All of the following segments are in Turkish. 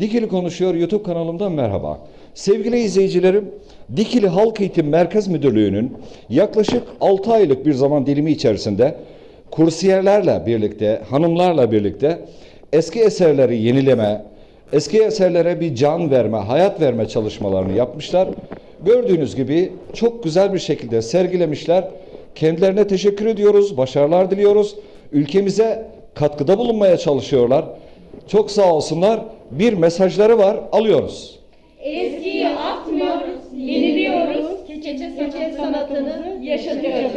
Dikili Konuşuyor YouTube kanalımdan merhaba. Sevgili izleyicilerim, Dikili Halk Eğitim Merkez Müdürlüğü'nün yaklaşık 6 aylık bir zaman dilimi içerisinde kursiyerlerle birlikte, hanımlarla birlikte eski eserleri yenileme, eski eserlere bir can verme, hayat verme çalışmalarını yapmışlar. Gördüğünüz gibi çok güzel bir şekilde sergilemişler. Kendilerine teşekkür ediyoruz, başarılar diliyoruz. Ülkemize katkıda bulunmaya çalışıyorlar. Çok sağ olsunlar. Bir mesajları var, alıyoruz. Eskiyi atmıyoruz, yeniliyoruz. Keçe sanatını yaşatıyoruz.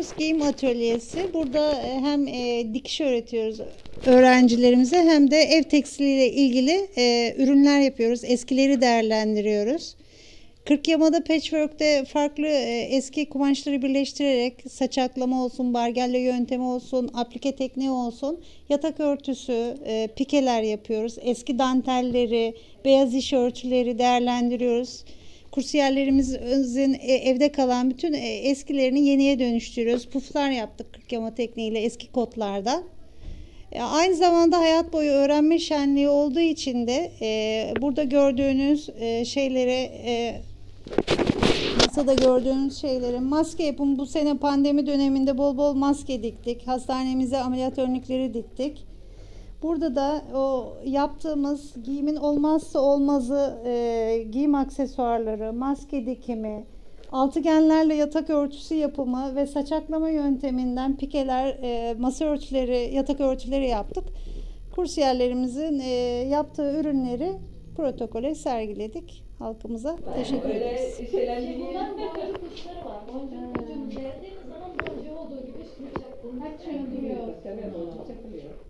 Burası giyim atölyesi. Burada e, hem e, dikiş öğretiyoruz öğrencilerimize hem de ev tekstiliyle ilgili e, ürünler yapıyoruz. Eskileri değerlendiriyoruz. Kırkyamada Patchwork'te farklı e, eski kumaşları birleştirerek saçaklama olsun, bargello yöntemi olsun, aplike tekniği olsun, yatak örtüsü, e, pikeler yapıyoruz. Eski dantelleri, beyaz iş örtüleri değerlendiriyoruz. Kursiyerlerimizin e, evde kalan bütün e, eskilerini yeniye dönüştürüyoruz. Puflar yaptık kırkyama tekniğiyle eski kotlarda. E, Aynı zamanda hayat boyu öğrenme şenliği olduğu için de e, burada gördüğünüz e, şeylere e, masada gördüğünüz şeyleri maske yapın. Bu sene pandemi döneminde bol bol maske diktik. Hastanemize ameliyat örnekleri diktik. Burada da o yaptığımız giyimin olmazsa olmazı e, giyim aksesuarları, maske dikimi, altıgenlerle yatak örtüsü yapımı ve saçaklama yönteminden pikeler, e, masa örtüleri, yatak örtüleri yaptık. Kursiyerlerimizin e, yaptığı ürünleri protokole sergiledik. Halkımıza teşekkür ederiz. Bunların da karı kuşları var. Boncuk ucunu değdiğiniz zaman boncuğu olduğu gibi üstüne çaktığında çakılıyor.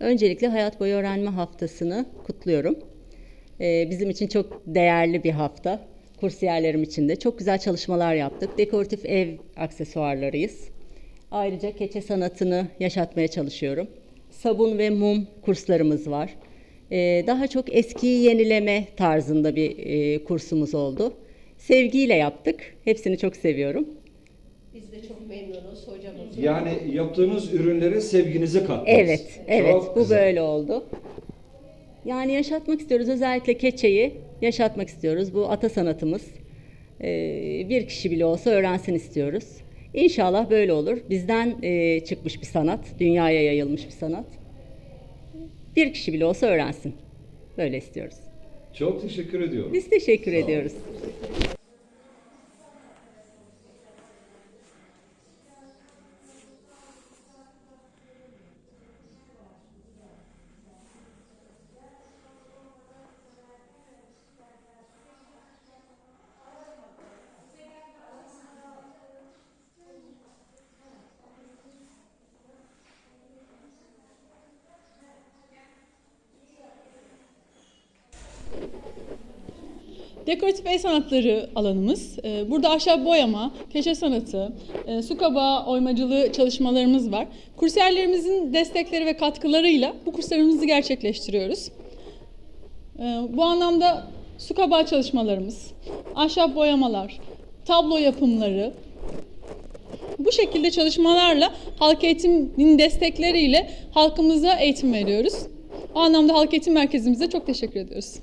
Öncelikle Hayat Boyu Öğrenme Haftası'nı kutluyorum. Ee, bizim için çok değerli bir hafta. Kursiyerlerim için de çok güzel çalışmalar yaptık. Dekoratif ev aksesuarlarıyız. Ayrıca keçe sanatını yaşatmaya çalışıyorum. Sabun ve mum kurslarımız var. Ee, daha çok eskiyi yenileme tarzında bir e, kursumuz oldu. Sevgiyle yaptık. Hepsini çok seviyorum. Biz de çok memnunuz hocamız. Yani yaptığınız ürünlere sevginizi kattınız. Evet, evet. Çok bu güzel. böyle oldu. Yani yaşatmak istiyoruz. Özellikle keçeyi yaşatmak istiyoruz. Bu ata sanatımız. Ee, bir kişi bile olsa öğrensin istiyoruz. İnşallah böyle olur. Bizden e, çıkmış bir sanat, dünyaya yayılmış bir sanat. Bir kişi bile olsa öğrensin. Böyle istiyoruz. Çok teşekkür ediyorum. Biz teşekkür Sağ olun. ediyoruz. Dekoratif el sanatları alanımız. Ee, Burada ahşap boyama, keçe sanatı, e, su kabağı oymacılığı çalışmalarımız var. Kursiyerlerimizin destekleri ve katkılarıyla bu kurslarımızı gerçekleştiriyoruz. Ee, Bu anlamda su kabağı çalışmalarımız, ahşap boyamalar, tablo yapımları, bu şekilde çalışmalarla halk eğitimin destekleriyle halkımıza eğitim veriyoruz. O anlamda halk eğitim merkezimize çok teşekkür ediyoruz.